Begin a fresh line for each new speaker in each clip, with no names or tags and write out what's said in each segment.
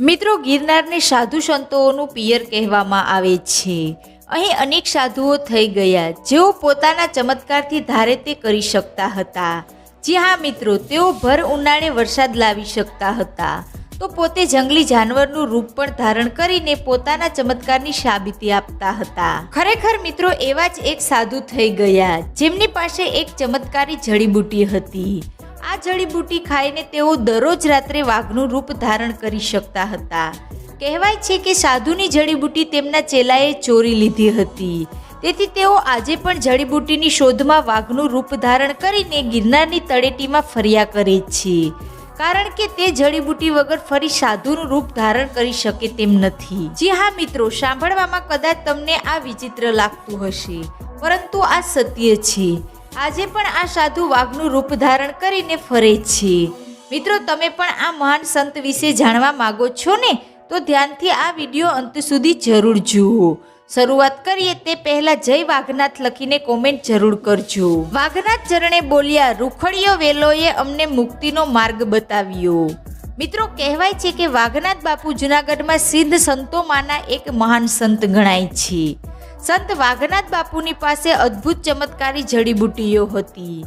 મિત્રો, ગિરનારને સાધુ સંતોનું પિયર કહેવામાં આવે છે. અહીં અનેક સાધુઓ થઈ ગયા. જેઓ પોતાના ચમત્કારથી ધારે તે કરી શકતા હતા. જી હા, મિત્રો, તેઓ ભર ઉનાળે વરસાદ લાવી શકતા હતા. તો પોતે જંગલી જાનવરનું રૂપ પણ ધારણ કરીને પોતાના ચમત્કારની સાબિતી આપતા હતા. ખરેખર, મિત્રો, એવા જ એક સાધુ થઈ ગયા. જેમની પાસે એક ચમત્કારી જડીબુટી હતી. આ જડીબુટી ખાઈને તેઓ દરરોજ રાત્રે વાઘનું રૂપ ધારણ કરી શકતા હતા. કહેવાય છે કે સાધુની જડીબુટી તેમના ચેલાએ ચોરી લીધી હતી. તેથી તેઓ આજે પણ જડીબુટીની શોધમાં વાઘનું રૂપ ધારણ કરીને ગિરનારની તળેટીમાં ફર્યા કરે છે. કારણ કે તે જડીબુટી વગર ફરી સાધુનું રૂપ ધારણ કરી શકે તેમ નથી. જી હા મિત્રો, સાંભળવામાં કદાચ તમને આ વિચિત્ર લાગતું હશે. પરંતુ આ સત્ય છે. આજે પણ આ સાધુ વાઘનું રૂપ ધારણ કરીને ફરે છે. મિત્રો, તમે પણ આ મહાન સંત વિશે જાણવા માંગો છો ને, તો ધ્યાનથી આ વીડિયો અંત સુધી જરૂર જુઓ. શરૂઆત કરીએ તે પહેલા જય વાઘનાથ લખીને કોમેન્ટ જરૂર કરજો. વાઘનાથ ચરણે બોલ્યા, રૂખડીયો વેલોએ અમને મુક્તિનો માર્ગ બતાવ્યો. મિત્રો, કહેવાય છે કે વાઘનાથ બાપુ જુનાગઢમાં સિદ્ધ સંતોમાંના એક મહાન સંત ગણાય છે. સંત વાઘનાથ બાપુની પાસે અદ્ભુત ચમત્કારી જડીબુટ્ટીઓ હતી,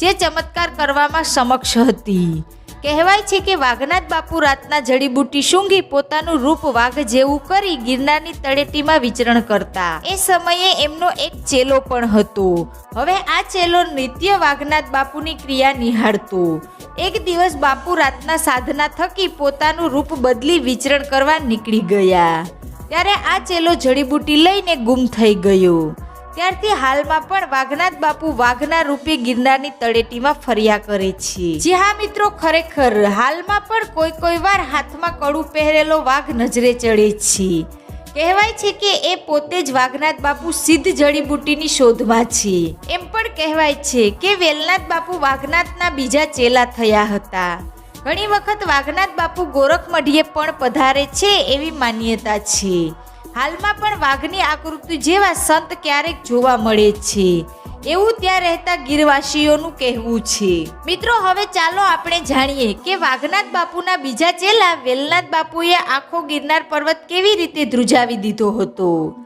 જે ચમત્કાર કરવામાં સમક્ષ હતી. કહેવાય છે કે વાઘનાથ બાપુ રાતના જડીબુટ્ટી સૂંઘી પોતાનું રૂપ વાઘ જેવું કરી ગિરનારની તળેટીમાં વિચરણ કરતા. એ સમયે એમનો એક ચેલો પણ હતો. હવે આ ચેલો નિત્ય વાઘનાથ બાપુની ક્રિયા નિહાળતો. એક દિવસ બાપુ રાતના સાધના થકી પોતાનું રૂપ બદલી વિચરણ કરવા નીકળી ગયા. ત્યારે આ ચેલો જડીબુટી લઈને ગુમ થઈ ગયો. ત્યારથી હાલમાં પણ વાઘનાથ બાપુ વાઘના રૂપે ગિરનારની તળેટીમાં ફર્યા કરે છે. જી હા મિત્રો, ખરેખર હાલમાં પણ કોઈ કોઈ વાર હાથમાં કડું પહેરેલો વાઘ નજરે ચડે છે. કહેવાય છે કે એ પોતે જ વાઘનાથ બાપુ સિદ્ધ જડીબુટીની શોધમાં છે. એમ પણ કહેવાય છે કે વેલનાથ બાપુ વાઘનાથના બીજા ચેલા થયા હતા. ઘણી વખત વાઘનાથ બાપુ ગોરખમઢીએ પણ પધારે છે એવી માન્યતા છે. હાલમાં પણ વાઘની આકૃતિ જેવા સંત ક્યારેક જોવા મળે છે. એવું ત્યાં રહેતા ગીરવાસીઓનું કહેવું છે. મિત્રો, હવે ચાલો આપણે જાણીએ કે વાઘનાથ બાપુના બીજા ચેલા વેલનાથ બાપુએ આખો ગિરનાર પર્વત કેવી રીતે ધ્રુજાવી દીધો હતો?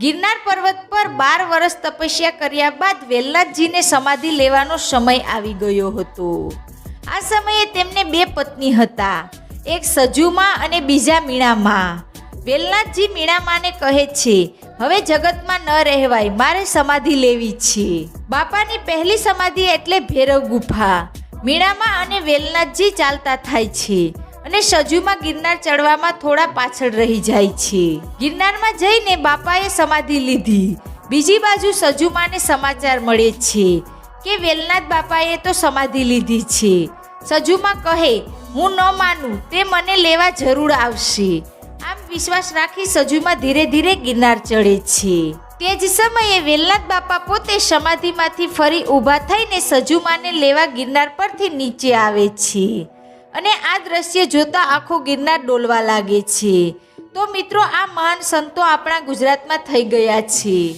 ગિરનાર પર્વત પર બાર વર્ષ તપસ્યા કર્યા બાદ વેલનાથજીને સમાધિ લેવાનો સમય આવી ગયો હતો. આ સમયે તેમને બે પત્ની હતા. એક સજુમાં અને બીજા મીણામાં. વેલનાથજી મીણામાને કહે છે, હવે જગતમાં ન રહેવાય, મારે સમાધિ લેવી છે. બાપાની પહેલી સમાધિ એટલે ભૈરવ ગુફા. મીણામાં અને વેલનાથજી ચાલતા થાય છે અને સજુમાં ગિરનાર ચડવામાં થોડા પાછળ રહી જાય છે. ગિરનારમાં જઈને બાપાએ સમાધિ લીધી. બીજી બાજુ સજુમાને સમાચાર મળે છે કે વેલનાથ બાપાએ તો સમાધિ લીધી છે. સજુમાં કહે, હું ન માનું, તે મને લેવા જરૂર આવશે. આમ વિશ્વાસ રાખી સજુમાં ધીરે ધીરે ગિરનાર ચડે છે. તે જ સમયે વેલનાથ બાપા પોતે સમાધિમાંથી ફરી ઊભા થઈને સજુમાને લેવા ગિરનાર પરથી નીચે આવે છે. અને આ દ્રશ્ય જોતા આખો ગિરનાર ડોલવા લાગે છે. તો મિત્રો, આ મહાન સંતો આપણા ગુજરાતમાં થઈ ગયા છે.